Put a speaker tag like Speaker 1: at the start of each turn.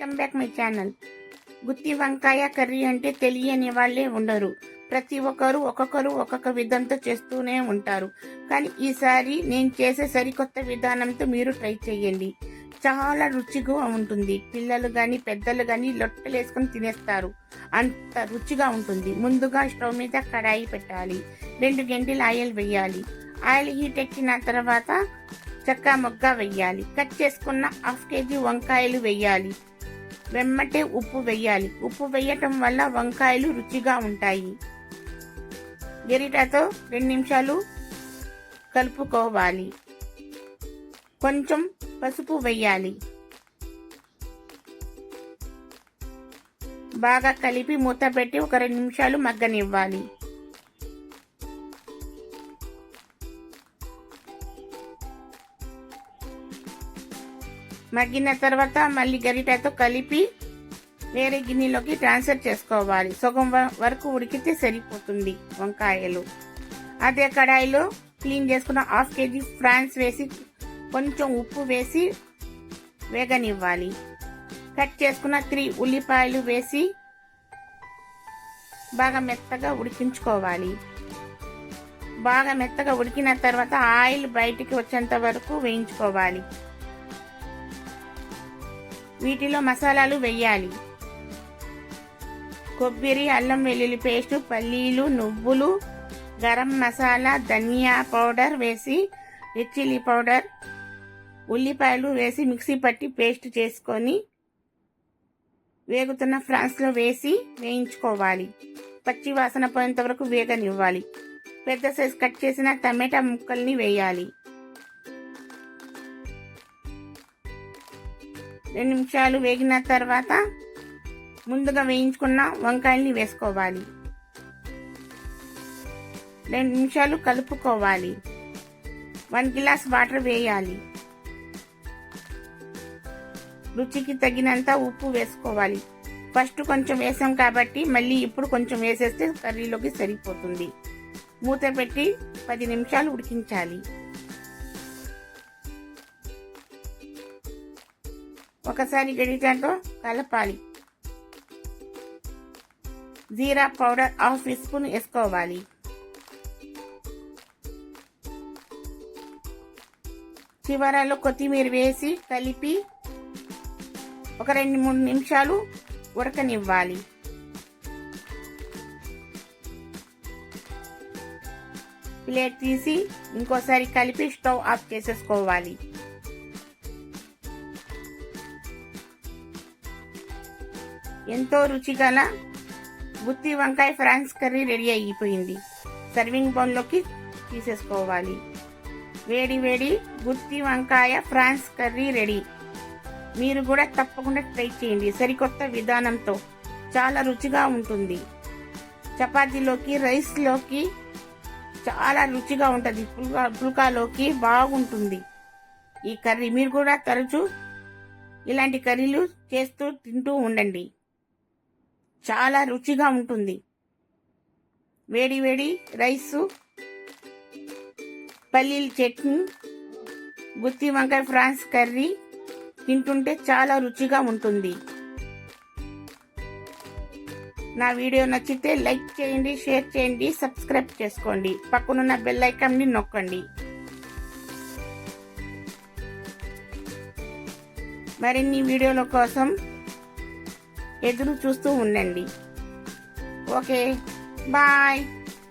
Speaker 1: Welcome back my channel గుత్తి వంకాయ curry అంటే తెలియని వాళ్ళే ఉండరు. ప్రతి ఒక్కరు ఒక్కొక్కరు ఒక్కొక్క విధంతో చేస్తూనే ఉంటారు. కానీ ఈసారి నేను చేసే సరికొత్త విధానంతో మీరు ట్రై చేయండి. చాలా రుచిగా ఉంటుంది. పిల్లలు కానీ పెద్దలు కానీ లొట్టలు వేసుకొని తినేస్తారు. అంత రుచిగా ఉంటుంది. ముందుగా స్టవ్ మీద కడాయి పెట్టాలి. రెండు గంటలు ఆయిల్ వేయాలి. ఆయిల్ హీట్ ఎక్కిన తర్వాత చక్క మొగ్గ వెయ్యాలి కట్ చేసుకున్న హాఫ్ కేజీ వంకాయలు వెయ్యాలి వెమ్మటే ఉప్పు వెయ్యాలి. ఉప్పు వేయటం వల్ల వంకాయలు రుచిగా ఉంటాయి. గరిటతో రెండు నిమిషాలు కలుపుకోవాలి. కొంచెం పసుపు వెయ్యాలి. బాగా కలిపి మూత పెట్టి ఒక రెండు నిమిషాలు మగ్గనివ్వాలి. మగ్గిన తర్వాత మళ్ళీ గరిటెతో కలిపి వేరే గిన్నెలోకి ట్రాన్స్ఫర్ చేసుకోవాలి. సగం వ- వరకు ఉడికితే సరిపోతుంది వంకాయలు. అదే కడాయిలో క్లీన్ చేసుకున్న హాఫ్ కేజీ ఫ్రాన్స్ వేసి కొంచెం ఉప్పు వేసి వేగనివ్వాలి. కట్ చేసుకున్న త్రీ ఉల్లిపాయలు వేసి బాగా మెత్తగా ఉడికించుకోవాలి. బాగా మెత్తగా ఉడికిన తర్వాత ఆయిల్ బయటికి వచ్చేంత వరకు వేయించుకోవాలి. వీటిలో మసాలాలు వెయ్యాలి. కొబ్బరి అల్లం వెల్లుల్లి పేస్ట్ పల్లీలు నువ్వులు గరం మసాలా ధనియా పౌడర్ వేసి రెడ్ చిల్లీ పౌడర్ ఉల్లిపాయలు వేసి మిక్సీ పట్టి పేస్ట్ చేసుకొని వేగుతున్న ఫ్రాన్స్లో వేసి వేయించుకోవాలి. పచ్చి వాసన పోయేంత వరకు వేగనివ్వాలి. పెద్ద సైజ్ కట్ చేసిన టమాటా ముక్కల్ని వేయాలి. రెండు నిమిషాలు వేగిన తర్వాత ముందుగా వేయించుకున్న వంకాయల్ని వేసుకోవాలి. రెండు నిమిషాలు కలుపుకోవాలి. వన్ గ్లాస్ వాటర్ వేయాలి. రుచికి తగినంత ఉప్పు వేసుకోవాలి. ఫస్ట్ కొంచెం వేసాం కాబట్టి మళ్ళీ ఇప్పుడు కొంచెం వేసేస్తే కర్రీలోకి సరిపోతుంది. మూత పెట్టి పది నిమిషాలు ఉడికించాలి. ఒకసారి గడిటతో కలపాలి. జీరా పౌడర్ హాఫ్ టీ స్పూన్ వేసుకోవాలి. చివరలో కొత్తిమీర వేసి కలిపి ఒక రెండు మూడు నిమిషాలు ఉడకనివ్వాలి. ప్లేట్ తీసి ఇంకోసారి కలిపి స్టవ్ ఆఫ్ చేసేసుకోవాలి. ఎంతో రుచిగల గుత్తి వంకాయ ఫ్రాన్స్ కర్రీ రెడీ అయిపోయింది. సర్వింగ్ బౌల్లోకి తీసేసుకోవాలి. వేడి వేడి గుత్తి వంకాయ ఫ్రాన్స్ కర్రీ రెడీ. మీరు కూడా తప్పకుండా ట్రై చేయండి. సరికొత్త విధానంతో చాలా రుచిగా ఉంటుంది. చపాతీలోకి రైస్లోకి చాలా రుచిగా ఉంటుంది. పుల్కా పుల్కాలోకి బాగుంటుంది ఈ కర్రీ. మీరు కూడా తరచూ ఇలాంటి కర్రీలు చేస్తూ తింటూ ఉండండి. చాలా రుచిగా ఉంటుంది. వేడి వేడి రైసు పల్లీల చట్నీ గుత్తి వంకాయ ఫ్రాన్స్ కర్రీ తింటుంటే చాలా రుచిగా ఉంటుంది. నా వీడియో నచ్చితే లైక్ చేయండి షేర్ చేయండి సబ్స్క్రైబ్ చేసుకోండి. పక్కనున్న బెల్ ఐకాన్ని నొక్కండి. మరిన్ని వీడియోల కోసం ఎదురు చూస్తూ ఉండండి. Okay bye.